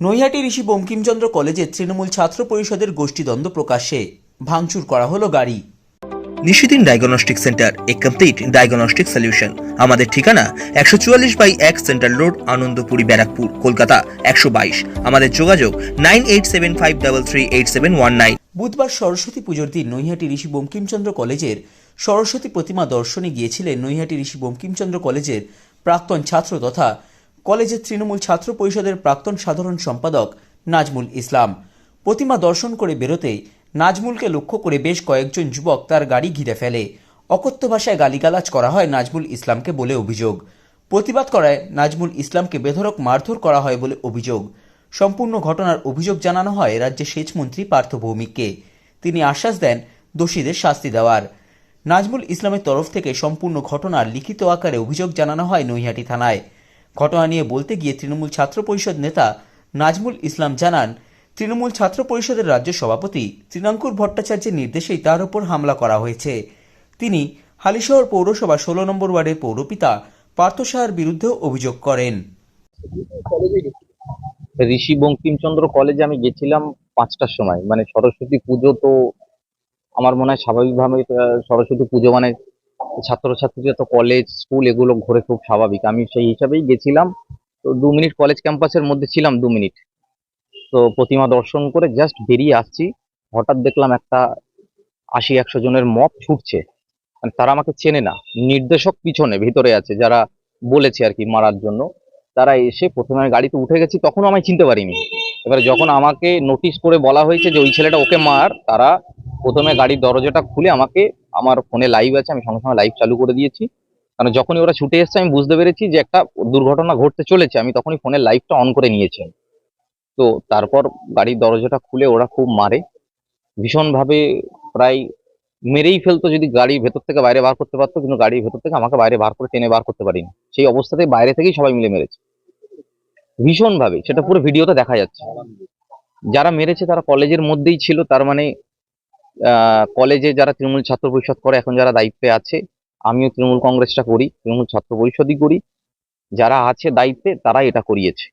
নৈহাটি ঋষি বঙ্কিমচন্দ্র কলেজের তৃণমূল ছাত্র পরিষদের গোষ্ঠীদ্বন্দ্ব প্রকাশ্যে ভাঙচুর করা হলো গাড়ি। Nishidin diagnostic centre a complete diagnostic solution. আমাদের ঠিকানা একশো চুয়াল্লিশ বাই এক সেন্ট্রাল রোড আনন্দপুরি ব্যারাকপুর কলকাতা একশো বাইশ। আমাদের যোগাযোগ nine eight seven five double three eight seven one nine. বুধবার সরস্বতী পুজোর দিন নৈহাটি ঋষি বঙ্কিমচন্দ্র কলেজের সরস্বতী প্রতিমা দর্শনে গিয়েছিলেন নৈহাটি ঋষি বঙ্কিমচন্দ্র কলেজের প্রাক্তন ছাত্র তথা কলেজের তৃণমূল ছাত্র পরিষদের প্রাক্তন সাধারণ সম্পাদক নাজমুল ইসলাম। প্রতিমা দর্শন করে বেরোতেই নাজমুলকে লক্ষ্য করে বেশ কয়েকজন যুবক তার গাড়ি ঘিরে ফেলে। অকথ্য ভাষায় গালিগালাজ করা হয় নাজমুল ইসলামকে বলে অভিযোগ। প্রতিবাদ করায় নাজমুল ইসলামকে বেধরক মারধর করা হয় বলে অভিযোগ। সম্পূর্ণ ঘটনার অভিযোগ জানানো হয় রাজ্যের সেচমন্ত্রী পার্থ ভৌমিককে। তিনি আশ্বাস দেন দোষীদের শাস্তি দেওয়ার। নাজমুল ইসলামের তরফ থেকে সম্পূর্ণ ঘটনার লিখিত আকারে অভিযোগ জানানো হয় নৈহাটি থানায়। ঘটনা নিয়ে বলতে গিয়ে তৃণমূল ছাত্র পরিষদ নেতা নাজমুল ইসলাম জানান, তৃণমূল ছাত্র পরিষদের রাজ্য সভাপতি তৃণাঙ্কুর ভট্টাচার্যের নির্দেশেই তার উপর হামলা করা হয়েছে। তিনি হালিশহর পৌরসভা ষোলো নম্বর ওয়ার্ডের পৌরপিতা পার্থ সাহার বিরুদ্ধেও অভিযোগ করেন। ঋষি বঙ্কিমচন্দ্র কলেজে আমি গেছিলাম পাঁচটার সময়। মানে সরস্বতী পুজো তো আমার মনে হয় স্বাভাবিকভাবে সরস্বতী পুজো মানে ছাত্রছাত্রীরা তো কলেজ স্কুল এগুলো ঘোরে খুব স্বাভাবিক। আমি সেই হিসাবেই গেছিলাম। তো দু মিনিট কলেজ ক্যাম্পাসের মধ্যে ছিলাম দু মিনিট। তো প্রতিমা দর্শন করে জাস্ট বেরিয়ে আসছি। হঠাৎ দেখলাম একটা আশি, একশো জনের মপ ছুটছে। মানে তারা আমাকে চেনে না। নির্দেশক পিছনে, ভিতরে আছে, যারা বলেছে আর কি মারার জন্য। তারা এসে প্রথমে আমি গাড়িতে উঠে গেছি, তখনও আমায় চিনতে পারিনি। এবারে যখন আমাকে নোটিশ করে বলা হয়েছে যে ওই ছেলেটা ওকে মার, তারা প্রথমে গাড়ির দরজাটা খুলে আমাকে, আমার ফোনে লাইভ আছে, আমি সঙ্গে সঙ্গে লাইভ চালু করে দিয়েছি। কারণ যখনই ওরা ছুটে এসছে, আমি বুঝতে পেরেছি যে একটা দুর্ঘটনা ঘটতে চলেছে, আমি তখনই ফোনের লাইভটা অন করে নিয়েছি। তো তারপর গাড়ির দরজাটা খুলে ওরা খুব মারে। ভীষণভাবে প্রায় মেরেই ফেলতো, যদি গাড়ির ভেতর থেকে বাইরে বার করতে পারতো, কিন্তু গাড়ির ভেতর থেকে আমাকে বাইরে বার করে, টেনে বার করতে পারিনি। সেই অবস্থাতে বাইরে থেকেই সবাই মিলে মেরেছে। ভীষণভাবে, সেটা পুরো ভিডিওতে দেখা যাচ্ছে। যারা মেরেছে তারা কলেজের মধ্যেই ছিল, তার মানে কলেজে যারা তৃণমূল ছাত্র পরিষদ করে, এখন যারা দায়িত্বে আছে, আমিও তৃণমূল কংগ্রেসটা করি, তৃণমূল ছাত্র পরিষদই করি। যারা আছে দায়িত্বে তারা এটা করিয়েছে।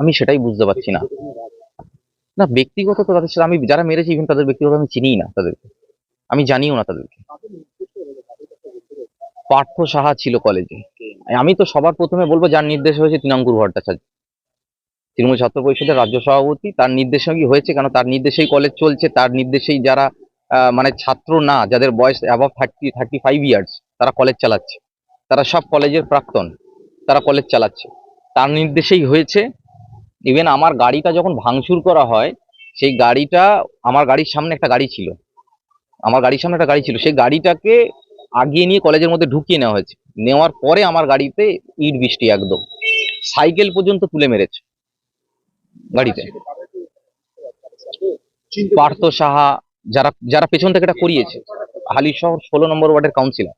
আমি সেটাই বুঝতে পারছি না। না, ব্যক্তিগত তো তাদের সাথে আমি, যারা মেরেছি ইভেন তাদের ব্যক্তিগত আমি চিনি না তাদেরকে। আমি জানিও না তাদেরকে। পার্থ সাহা ছিল কলেজে আমি তো সবার প্রথমে বলব, যার নির্দেশ হয়েছে তৃণাঙ্কুর ভট্টাচার্য। তৃণমূল ছাত্র পরিষদের রাজ্য সভাপতি, তার নির্দেশেই হয়েছে কেন? তার নির্দেশেই কলেজ চলছে, তার নির্দেশেই যারা মানে ছাত্র না, যাদের বয়স above thirty thirty five years তারা কলেজ চালাচ্ছে। তারা সব কলেজের প্রাক্তন, তারা কলেজ চালাচ্ছে। তার নির্দেশেই হয়েছে ইভেন আমার গাড়িটা যখন ভাঙচুর করা হয়, সেই গাড়িটা, আমার গাড়ির সামনে একটা গাড়ি ছিল। আমার গাড়ির সামনে একটা গাড়ি ছিল। সেই গাড়িটাকে আগিয়ে নিয়ে কলেজের মধ্যে ঢুকিয়ে নেওয়া হয়েছে। নেওয়ার পরে আমার গাড়িতে ইট বৃষ্টি একদম। সাইকেল পর্যন্ত তুলে মেরেছে। গাড়িতে। পার্থ সাহা যারা যারা পেছন থেকে এটা করিয়েছে। হালি শহর ষোলো নম্বর ওয়ার্ডের কাউন্সিলর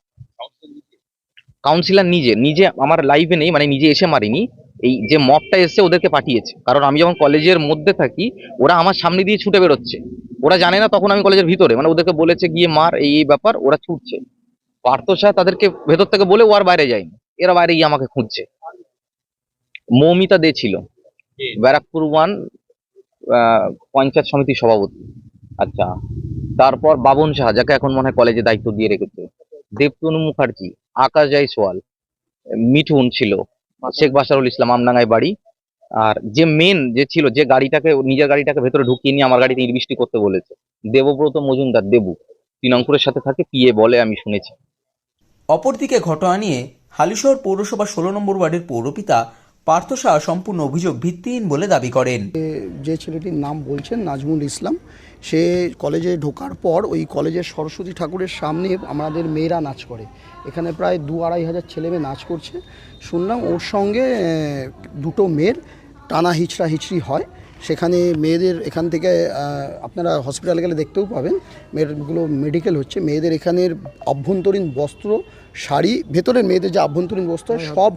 কাউন্সিলর নিজে নিজে আমার লাইভে নেই মানে নিজে এসে মারিনি। এই যে মপটা এসছে ওদেরকে পাঠিয়েছে। কারণ আমি যখন কলেজের মধ্যে থাকি ওরা আমার সামনে দিয়ে ছুটে বেরোচ্ছে। ওরা জানে না তখন আমি কলেজের ভিতরে। মানে ওদেরকে বলেছে গিয়ে মার এই এই ব্যাপার। ওরা ছুটছে। পার্থ শাহ তাদেরকে ভেতর থেকে বলে ও আর বাইরে যায়নি। এরা বাইরে গিয়ে আমাকে খুঁজছে। মৌমিতা দে ছিল। ব্যারাকপুর ওয়ান পঞ্চায়েত সমিতির সভাপতি। আচ্ছা তারপর বাবন শাহ যাকে এখন মনে হয় কলেজে দায়িত্ব দিয়ে রেখেছে। দেবতনু মুখার্জি আকাশ জয়সওয়াল মিঠুন ছিল শেখ বাসারুল ইসলাম আমডাঙ্গায় বাড়ি। আর যে মেন যে ছিল যে গাড়িটাকে নিজের গাড়িটাকে ভেতরে ঢুকিয়ে নিয়ে আমার গাড়িতে ইট বৃষ্টি করতে বলেছে দেবব্রত মজুমদার দেবু। তৃণাঙ্কুরের সাথে থাকে পিএ বলে আমি শুনেছি। অপরদিকে ঘটনা নিয়ে হালিশহর পৌরসভা ষোলো নম্বর ওয়ার্ডের পৌরপিতা পার্থ সাহা সম্পূর্ণ অভিযোগ ভিত্তিহীন বলে দাবি করেন। যে ছেলেটির নাম বলছেন নাজমুল ইসলাম সে কলেজে ঢোকার পর ওই কলেজের সরস্বতী ঠাকুরের সামনে আমাদের মেয়েরা নাচ করে। এখানে প্রায় দু আড়াই হাজার ছেলে মেয়ে নাচ করছে। শুনলাম ওর সঙ্গে দুটো মেয়ের টানা হিচড়া হিচড়ি হয়। সেখানে মেয়েদের এখান থেকে আপনারা হসপিটালে গেলে দেখতেও পাবেন মেয়েগুলো মেডিকেল হচ্ছে। মেয়েদের এখানের অভ্যন্তরীণ বস্ত্র শাড়ি ভেতরের মেয়েদের যে আভ্যন্তরীণ বস্ত্র সব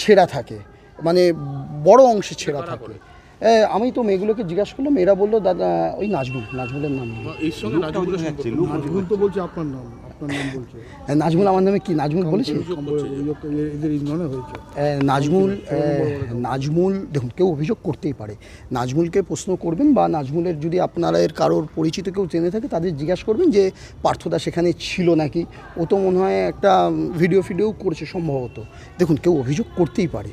ছেঁড়া থাকে। মানে বড় অংশে ছেঁড়া থাকে। আমি তো মেয়েগুলোকে জিজ্ঞাসা করলাম এরা বলল দাদা ওই নাজমুল নাজমুলের নাম নাজমুল তো বলছে আপনার নাম আপনার নাম বলছে। এ, নাজমুল আমার নামে কি? নাজমুল বলেছে? নাজমুল নাজমুল দেখুন কেউ অভিযোগ করতেই পারে। নাজমুলকে প্রশ্ন করবেন বা নাজমুলের যদি আপনারা এর কারোর পরিচিত কেউ জেনে থাকে তাদের জিজ্ঞাসা করবেন যে পার্থদা সেখানে ছিল নাকি? ও তো মনে হয় একটা ভিডিও ফিডিও করেছে সম্ভবত। দেখুন কেউ অভিযোগ করতেই পারে।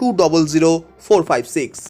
two double zero four five six